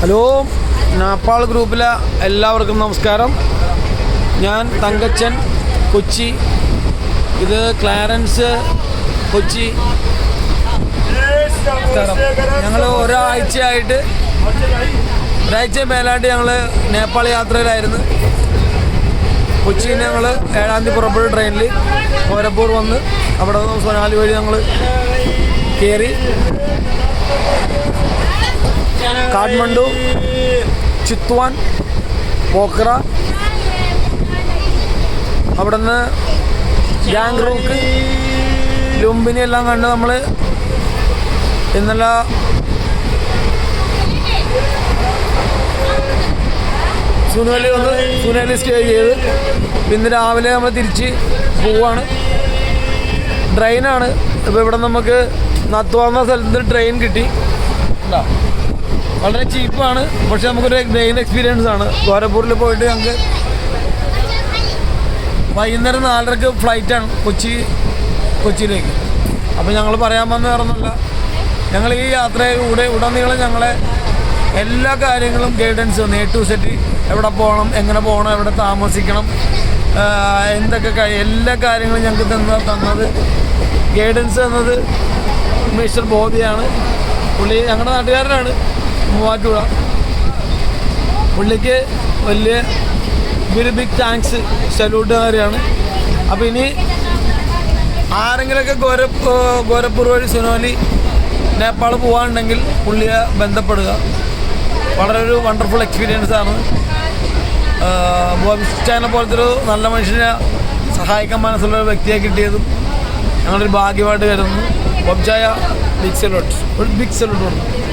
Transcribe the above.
Hello നാപ്പാൾ ഗ്രൂപ്പിലെ എല്ലാവർക്കും നമസ്കാരം. ഞാൻ തങ്കച്ചൻ കൊച്ചി. ഇത് ക്ലാരൻസ് കൊച്ചി. ഞങ്ങൾ ഒരാഴ്ചയായിട്ട് ഒരാഴ്ച മേലായിട്ട് ഞങ്ങൾ നേപ്പാൾ യാത്രയിലായിരുന്നു. കൊച്ചിയിൽ നിന്ന് ഞങ്ങൾ ഏഴാം തീയതി പുറപ്പെട്ട ട്രെയിനിൽ കോരപ്പൂർ വന്ന് അവിടെ നിന്ന് സൊനാലി വഴി ഞങ്ങൾ കയറി കാഠ്മണ്ഡു ചിത്വാൻ പോഖ്ര അവിടുന്ന് ഗാംഗ്റൂക്ക് ലുംബിനി എല്ലാം കണ്ട് നമ്മൾ ഇന്നലെ സുനുവലി വന്ന് സുനുവലി സ്റ്റേ ചെയ്ത്. ഇന്ന് രാവിലെ നമ്മൾ തിരിച്ച് പോവാണ്. ട്രെയിനാണ് ഇപ്പോൾ ഇവിടെ നമുക്ക് നത്തുവാന്ന സ്ഥലത്ത് ട്രെയിൻ കിട്ടി. ഉണ്ടോ? വളരെ ചീപ്പാണ്. പക്ഷെ നമുക്കൊരു ട്രെയിൻ എക്സ്പീരിയൻസ് ആണ്. ഗോരഖ്പൂരിൽ പോയിട്ട് ഞങ്ങൾക്ക് വൈകുന്നേരം നാലരക്ക് ഫ്ലൈറ്റാണ് കൊച്ചി കൊച്ചിയിലേക്ക്. അപ്പോൾ ഞങ്ങൾ പറയാൻ വന്ന വേറൊന്നുമില്ല ഞങ്ങൾ ഈ യാത്രയിലൂടെ ഉടനീളം ഞങ്ങളെ എല്ലാ കാര്യങ്ങളും ഗൈഡൻസ് എ ടു സെറ്റ് എവിടെ പോകണം എങ്ങനെ പോകണം എവിടെ താമസിക്കണം എന്തൊക്കെ എല്ലാ കാര്യങ്ങളും ഞങ്ങൾക്ക് തന്ന തന്നത് ഗൈഡൻസ് തന്നത് മിസ്റ്റർ ബോധിയാണ്. പുള്ളി ഞങ്ങളുടെ നാട്ടുകാരനാണ്. മൂവാറ്റുപുഴ. പുള്ളിക്ക് വലിയ വെരി ബിഗ് താങ്ക്സ് സല്യൂട്ട് കാര്യമാണ്. അപ്പോൾ ഇനി ആരെങ്കിലുമൊക്കെ ഗോര ഗോരഖ്പൂർ വഴി സുനോലി നേപ്പാൾ പോകാനുണ്ടെങ്കിൽ പുള്ളിയെ ബന്ധപ്പെടുക. വളരെ ഒരു വണ്ടർഫുൾ എക്സ്പീരിയൻസ് ആണ്. ബോബിസ്റ്റാനെ പോലത്തെ ഒരു നല്ല മനുഷ്യനെ സഹായിക്കാൻ മനസ്സുള്ള ഒരു വ്യക്തിയെ കിട്ടിയതും ഞങ്ങളൊരു ഭാഗ്യമായിട്ട് കരുതുന്നു. ബോബ്ചായ ബിഗ് സല്യൂട്ട് ഒരു ബിഗ് സല്യൂട്ട് കൊടുക്കും